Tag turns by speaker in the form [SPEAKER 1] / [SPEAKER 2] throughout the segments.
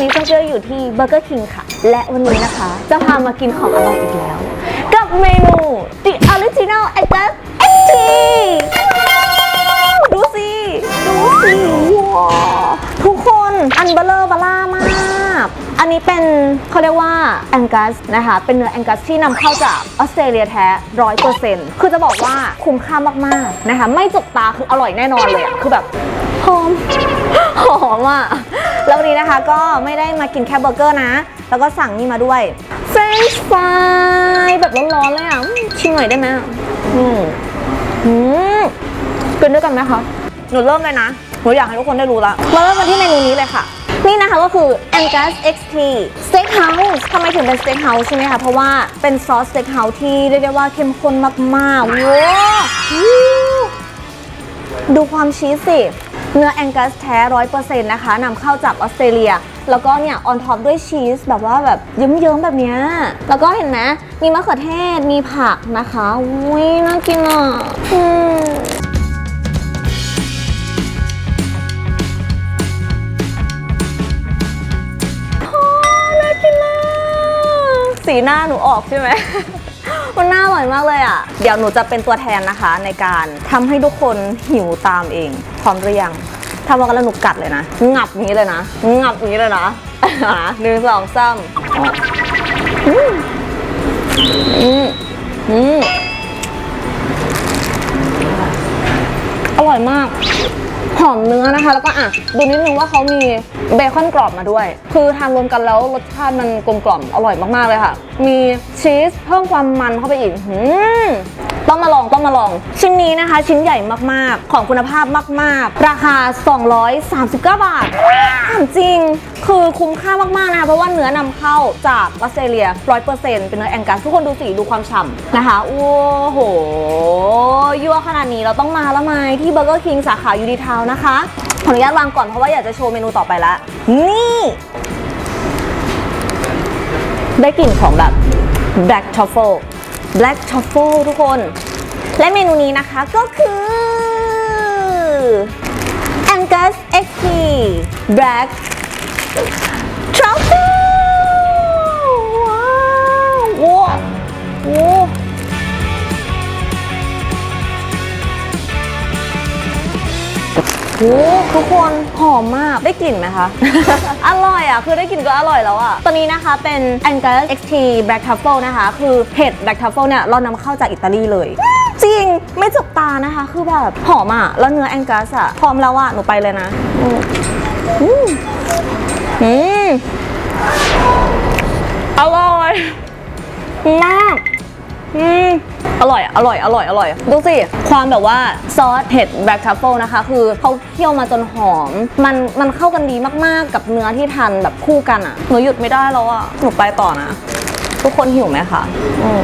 [SPEAKER 1] อนนี้เพื่อนๆอยู่ที่ Burger King ค่ะ และวันนี้นะคะ จะพามากินของอร่อยอีกแล้ว กับเมนู The Original a d j u s XT ดูสิ ดูสิว้าทุกคนอันเบลเลอร์บล่ามาก อันนี้เป็นเขาเรียกว่าแองกัสนะคะ เป็นเนื้อแองกัสที่นำเข้าจากออสเตรเลียแท้ร้อยเปอร์เซ็นต์คือจะบอกว่าคุ้มค่ามาก ๆ นะคะ ไม่จกตาคืออร่อยแน่นอนเลยอะคือแบบหอมหอมอะ แล้ววันนี้นะคะก็ไม่ได้มากินแค่เบอร์เกอร์นะ แล้วก็สั่งนี่มาด้วยเฟรนช์ฟรายแบบร้อนๆเลยอะชิมหน่อยได้ไหมอะอืมอืมกินด้วยกันไหมคะหนูเริ่มเลยนะหนูอยากให้ทุกคนได้รู้ละมาเริ่มกันที่เมนูนี้เลยค่ะนี่นะคะก็คือ Angus XT Steakhouse ทำไมถึงเป็น Steakhouse ใช่ไหมคะ เพราะว่าเป็นซอส Steakhouse ที่เรียกได้ว่าเข้มข้นมากๆว้าวดูความชีสสิ เนื้อแองกัสแท้ร้อยเปอร์เซ็นต์นะคะนำเข้าจากออสเตรเลีย แล้วก็เนี่ยออนท็อปด้วยชีสแบบว่าแบบเยิ้มๆแบบเนี้ย แล้วก็เห็นไหมมีมะเขือเทศ มีผักนะคะอุ้ยน่ากินอะโอ้น่ากินมากสีหน้าหนูออกใช่ไหม มันน่าอร่อยมากเลยอะ เดี๋ยวหนูจะเป็นตัวแทนนะคะ ในการทำให้ทุกคนหิวตามเอง พร้อมหรือยังถ้าว่ากันแล้วหนูกัดเลยนะงับนี้เลยนะงับนี้เลยนะหนึ่งสองสามอืมอืมอร่อยมาก หอมเนื้อนะคะ แล้วก็อะดูนิดนึงว่าเขามีเบคอนกรอบมาด้วย คือทานรวมกันแล้วรสชาติมันกลมกล่อมอร่อยมากๆเลยค่ะ มีชีสเพิ่มความมันเข้าไปอีกหืม ต้องมาลองต้องมาลอง ชิ้นนี้นะคะ ชิ้นใหญ่มากๆ ของคุณภาพมาก ๆ ราคา 239 บาทถามจริง คือคุ้มค่ามาก ๆ นะคะ เพราะว่าเนื้อนำเข้าจากออสเตรเลีย 100%เป็นเนื้อแองกัสทุกคนดูสีดูความฉ่ำนะคะ โอ้โห ยั่วขนาดนี้เราต้องมาแล้วไหมที่เบอร์เกอร์คิงสาขายูดีทาวนะคะ ขออนุญาตวางก่อนเพราะว่าอยากจะโชว์เมนูต่อไปละนี่ได้กลิ่นของแบบ black truffle black truffle ทุกคน และเมนูนี้นะคะก็คือ Angus XP black โอ้ทุกคนหอมมากได้กลิ่นไหมคะ อร่อยอะ คือได้กลิ่นก็อร่อยแล้วอะ ตัวนี้นะคะเป็น Angus XT Black Truffle นะคะ คือเห็ด Black Truffle เนี่ย เรานำเข้าจากอิตาลีเลย จริง ไม่จกตานะคะ คือแบบหอมอะ แล้วเนื้อ Angus อะ พร้อมแล้วอะ หนูไปเลยนะ อืมอืมอืมอร่อยมาก อร่อย อร่อย อร่อย อร่อย ดูสิ ความแบบว่าซอสเห็ดแบล็กทัฟเฟิลนะคะ คือเขาเคี่ยวมาจนหอม มัน มันเข้ากันดีมากๆ กับเนื้อที่ทานแบบคู่กันอะ หนูหยุดไม่ได้แล้วอะ หนูไปต่อนะ ทุกคนหิวไหมคะ อืม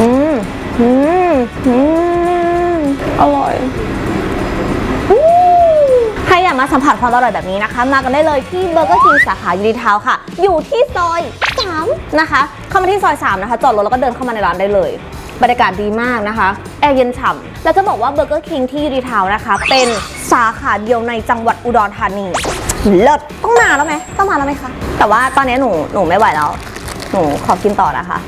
[SPEAKER 1] อืม อืม อืม อร่อยใครอยากมาสัมผัสความอร่อยแบบนี้นะคะ มากันได้เลยที่เบอร์เกอร์คิงสาขายูดีทาวค่ะ อยู่ที่ซอย3นะคะ เข้ามาที่ซอย3นะคะ จอดรถแล้วก็เดินเข้ามาในร้านได้เลย บรรยากาศดีมากนะคะแอร์เย็นฉ่ำแล้วจะบอกว่าเบอร์เกอร์คิงที่ยูดีทาวน์นะคะ เป็นสาขาเดียวในจังหวัดอุดรธานีเลิศต้องมาแล้วไหมต้องมาแล้วไหมคะ แต่ว่าตอนนี้หนูหนูไม่ไหวแล้ว หนูขอกินต่อนะคะ